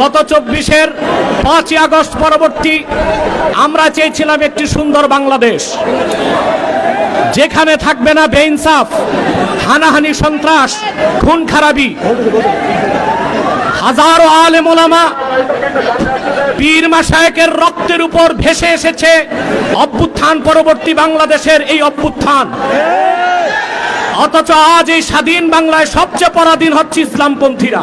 গত চব্বিশের পাঁচই আগস্ট পরবর্তী আমরা চেয়েছিলাম একটি সুন্দর বাংলাদেশ। যেখানে থাকবে না বেইনসাফ, হানাহানি সন্ত্রাস, খুন খারাপি। হাজারো আলেম ওলামা পীর মাসায়েকের রক্তের উপর ভেসে এসেছে অভ্যুত্থান পরবর্তী বাংলাদেশের এই অভ্যুত্থান। অথচ আজ এই স্বাধীন বাংলায় সবচেয়ে পরাধীন হচ্ছে ইসলামপন্থীরা।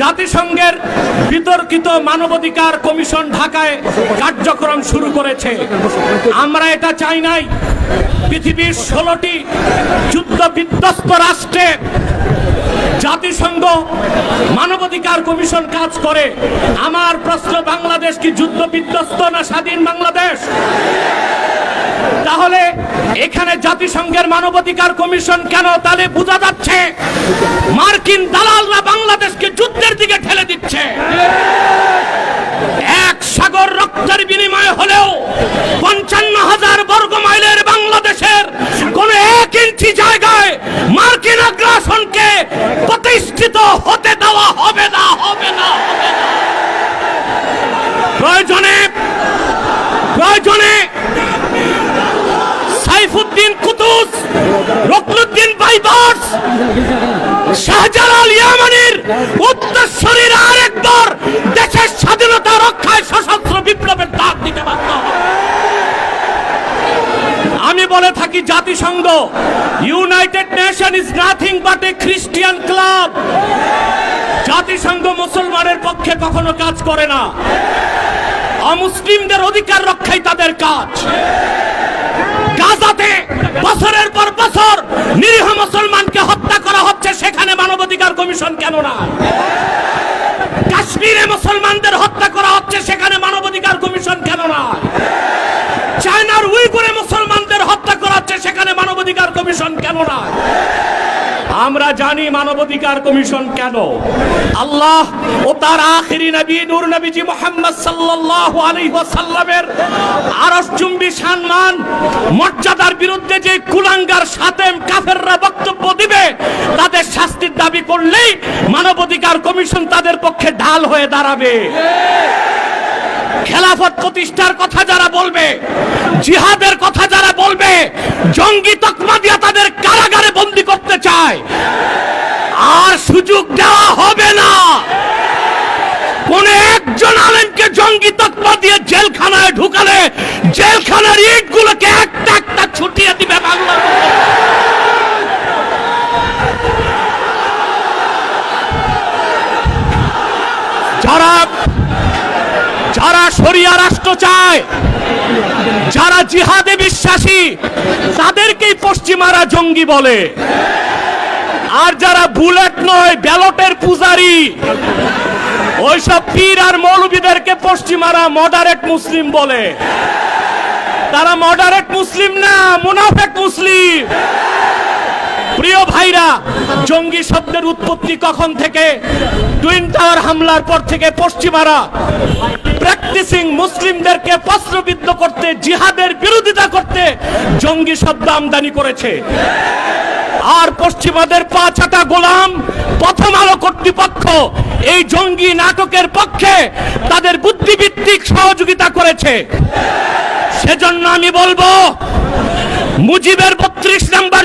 জাতিসংঘের বিতর্কিত মানবাধিকার কমিশন ঢাকায় কার্যক্রম শুরু করেছে। আমরা এটা চাই নাই। পৃথিবীর ষোলোটি যুদ্ধ বিধ্বস্ত রাষ্ট্রে জাতিসংঘ মানবাধিকার কমিশন কাজ করে। আমার প্রশ্ন, বাংলাদেশ কি যুদ্ধ বিধ্বস্ত না স্বাধীন বাংলাদেশ? তাহলে এখানে জাতিসংঘের মানবাধিকার কমিশন কেন তাহলে বোঝা যাচ্ছে, মার্কিন দালালরা শাহজালাল ইয়ামানির উত্তরসূরির আরেকবার দেশের স্বাধীনতা রক্ষায় সশস্ত্র বিপ্লবের ডাক দিতে বাধ্য আমি বলে থাকি জাতিসংঘ, united nation is nothing but a Christian club. জাতিসংঘ মুসলমানের পক্ষে কখনো কাজ করে না। অমুসলিমদের অধিকার রক্ষাই তাদের কাজ। কমিশন কেন না কাশ্মীরে মুসলমানদের হত্যা করা হচ্ছে, সেখানে মানবাধিকার কমিশন কেন না চায়নার উইগুরে মুসলমানদের হত্যা করা হচ্ছে, সেখানে মানবাধিকার কমিশন কেন না আমরা জানি মানবাধিকার কমিশন কেন। আল্লাহ ও তার আখিরি নবী, নূর নবীজি মোহাম্মদ সাল্লাল্লাহু আলাইহি ওয়াসাল্লামের আরশ চুম্বি সম্মান, মর্যাদার বিরুদ্ধে যে কুলাঙ্গার সাতেম কাফেররা বক্তব্য দিবে তাদের শাস্তির দাবি করলেই মানবাধিকার কমিশন তাদের পক্ষে ঢাল হয়ে দাঁড়াবে। খেলাফত প্রতিষ্ঠার কথা যারা বলবে, জিহাদের কথা যারা বলবে, জঙ্গি তকমা দিয়া তাদের কারাগারে বন্দি করতে চায়। আর সুযোগ দেওয়া হবে না। কোন একজন আলেমকে জঙ্গি তকমা দিয়ে জেলখানায় ঢুকালে, জেলখানার ইট গুলোকে একটা একটা ছুটিয়ে দিবে বাংলার যারা যারা শরিয়া রাষ্ট্র চায়, যারা জিহাদে বিশ্বাসী, তাদেরকেই পশ্চিমারা জঙ্গি বলে। আর যারা বুলেট নয়, ব্যালটের পূজারি, ওইসব পীর আর মৌলবীদেরকে পশ্চিমারা মডারেট মুসলিম বলে। তারা মডারেট মুসলিম না, মুনাফেক মুসলিম। প্রিয় ভাইরা, জঙ্গি শব্দের উৎপত্তি কখন থেকে? টাওয়ার হামলার পর থেকে পশ্চিমারা প্র্যাকটিসিং মুসলিমদেরকে প্রশ্নবিদ্ধ করতে, জিহাদের বিরোধিতা করতে জঙ্গি শব্দ আমদানি করেছে। আর পশ্চিমাদের পাঁচাটা গোলাম, প্রথম আলো কর্তৃপক্ষ এই জঙ্গি নাটকের পক্ষে তাদের বুদ্ধিভিত্তিক সহযোগিতা করেছে। সেজন্য আমি বলব, মুজিবের বত্রিশ নাম্বার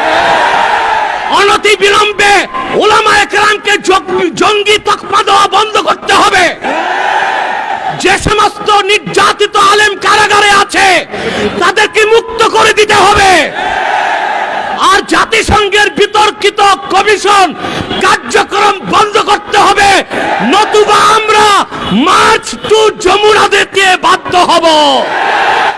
অনতি বিলম্বে ওলামা একরামকে জঙ্গি- তকমা দেওয়া বন্ধ করতে হবে। যে সমস্ত নির্যাতিত আলেম কারাগারে আছে, তাদেরকে মুক্ত করে দিতে হবে। আর জাতিসংঘের বিতর্কিত কমিশন কার্যক্রম বন্ধ করতে হবে। নতুবা আমরা মার্চ টু যমুনা দিতে বাধ্য হব।